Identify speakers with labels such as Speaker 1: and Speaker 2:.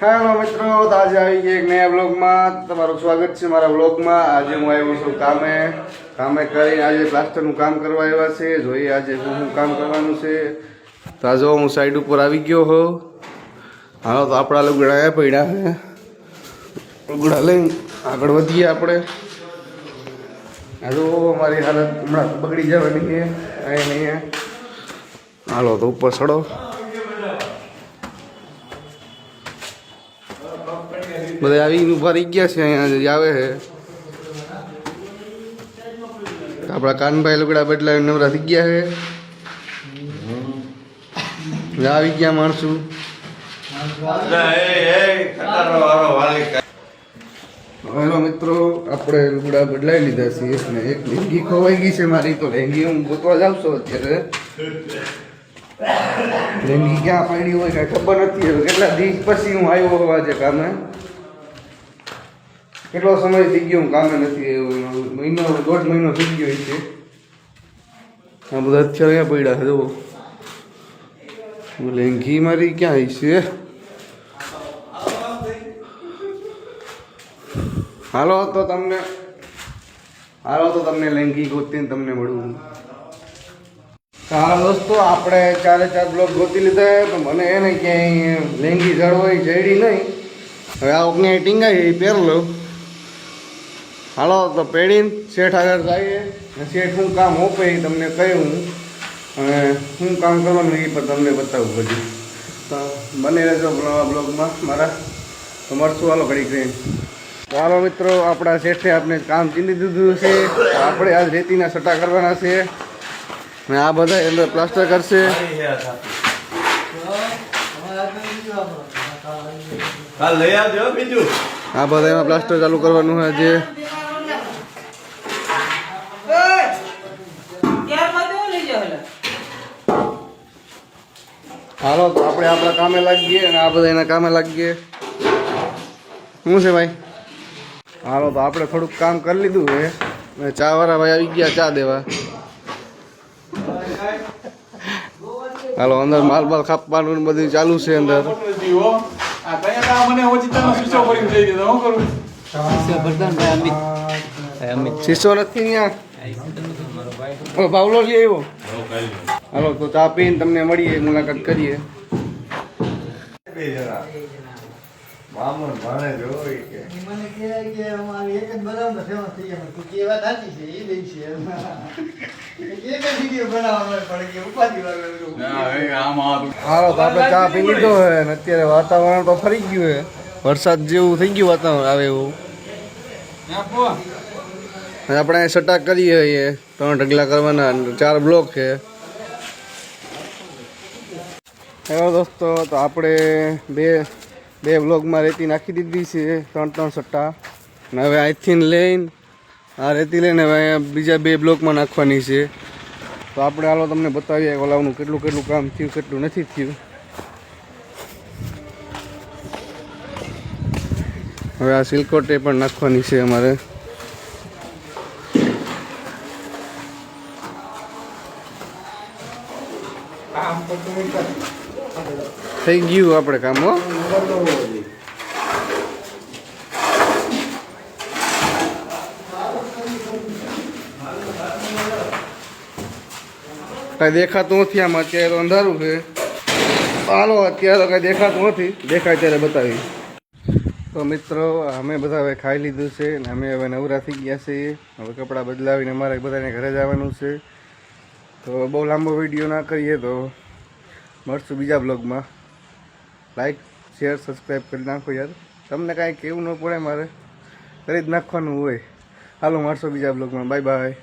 Speaker 1: Hello મિત્રો, તો આજે આવી ગયા એક નયા બ્લોગમાં તમારું સ્વાગત છે મારા બ્લોગમાં આજે હું આવ્યો છું કામે. કામે કરીને આજે પ્લાસ્ટરનું કામ કરવા આવ્યા છે. જોઈએ આજે શું શું કામ કરવાનું છે. તો આ હું સાઈડ ઉપર આવી ગયો હો. હાલો તો આપણા લુગડા આવ્યા પડ્યા હે. લુગડા લઈને આગળ વધીએ આપણે. હાલો મારી હાલત હમણાં બગડી જવાની છે. અહીં નહીં હાલો, તો ઉપર ચડો. બધા આવીને ઊભા રહી ગયા છે અહીંયા આવે છે. આપણા કાનભાઈ લુગડા બદલાવીને નવરા થઈ ગયા છે. આવી ગયા માણસું. હેલો મિત્રો, આપણે લુગડા બદલાવી લીધા છીએ ને એક લેંગી ખોવાઈ ગઈ છે મારી, તો લેંગી હું ગોતવા જાઉં છું અત્યારે. લેંગી ક્યાં પડી હોય કાંઈ ખબર નથી કેટલા દિવસ પછી હું આવ્યો હોવા આજે કામે? કેટલો સમય થઈ ગયો હું કામે નથી મહિનો, દોઢ મહિનો થઈ ગયો છે. આ બધા અત્યારે ક્યાં પડ્યા છે, જુઓ. લેંગી મારી ક્યાં છે? હાલો, તો તમને, હાલો, તો તમને લેંગી ગોતીને તમને મળવું હાલો દોસ્તો, આપણે ચારે ચાર બ્લોક ગોતી લીધા તો મને એને ક્યાંય લેંગી જળવાઈ જડી નહીં. હવે આ ક્યાંય ટીંગાઈ પહેર લો. હાલો તો પેઢીને શેઠ આગળ જઈએ. ને શેઠ હું કામ ઓપે તમને કહ્યું. અને શું કામ કરવાનું એ પણ તમને બતાવું બધું. તો બને રહેજો બ્લોગમાં મારા. તો મળશું હાલો ઘડી રહીને. ચાલો મિત્રો આપણા શેઠે આપણે કામ ચીંધી દીધું છે. આપણે આજ રેતીના સટા કરવાના છે. ને આ બધા અંદર પ્લાસ્ટર કરશે. આ બધા એમાં પ્લાસ્ટર ચાલુ કરવાનું છે જે હાલો તો આપણે આપણા કામે લાગીએ અને આ બધા એના કામે લાગીએ. શું છે ભાઈ? હાલો તો આપણે થોડુંક કામ કરી લીધું છે. અને ચા વાળા ભાઈ આવી ગયા ચા દેવા. હાલો અંદર માલ બાલ ખાપવાનું બધું ચાલુ છે અંદર.
Speaker 2: આ કયા મને ઓચિતાનો શીશો પડી જઈ દીધો હું કરું?
Speaker 1: શીશો નથી અહીંયા ભાવલો લઈ આવ્યો? હાલો, તો ચા પીને તમને મળીએ, મુલાકાત કરીએ.
Speaker 2: બે ભાણે જોઈ કે
Speaker 3: મને કહેવાય કે અમારે એક જ બનાવવાનો ફેમસ થઈ ગયા તું કે વાત સાચી છે એ દઈ છે એક જ વીડિયો બનાવવાનો પડે કે ઉપાધિ વાળો
Speaker 2: આમાં
Speaker 1: હાલો આપણે ચા પી લીધો અને અત્યારે વાતાવરણ તો ફરી ગયું છે વરસાદ જેવું થઈ ગયું વાતાવરણ, આવે એવું. આપણે સટા કરીએ છીએ. ત્રણ ઢગલા કરવાના ચાર બ્લોક છે. હેલો દોસ્તો, તો આપણે બે બે બ્લોકમાં રેતી નાખી દીધી છે. ત્રણ ત્રણ સટ્ટા. અને હવે અહીંથી લઈને, આ રેતી લઈને હવે બીજા બે બ્લોકમાં નાખવાની છે. તો આપણે હાલો તમને બતાવીએ ઓલાનું કેટલું કેટલું કામ થયું, કેટલું નથી થયું. હવે આ સિલ્કોટે પણ નાખવાની છે અમારે. થઈ ગયું આપણે કામ, હો. કાંઈ દેખાતું નથી આમાં, અત્યારે તો અંધારું છે. હાલો, અત્યારે તો કાંઈ દેખાતું નથી. દેખાય ત્યારે બતાવી તો મિત્રો, અમે બધા હવે ખાઈ લીધું છે ને અમે હવે નવરા થઈ ગયા છીએ. હવે કપડાં બદલાવીને અમારે બધાને ઘરે જવાનું છે. તો બહુ લાંબો વીડિયો ના કરીએ તો મળશું બીજા બ્લોગમાં લાઈક શેર સબસ્ક્રાઈબ કરી નાખો યાર. તમને કાંઈ કેવું ન પડે મારે. કરી જ નાખવાનું હોય. હાલો, મળશો બીજા બ્લોગમાં બાય બાય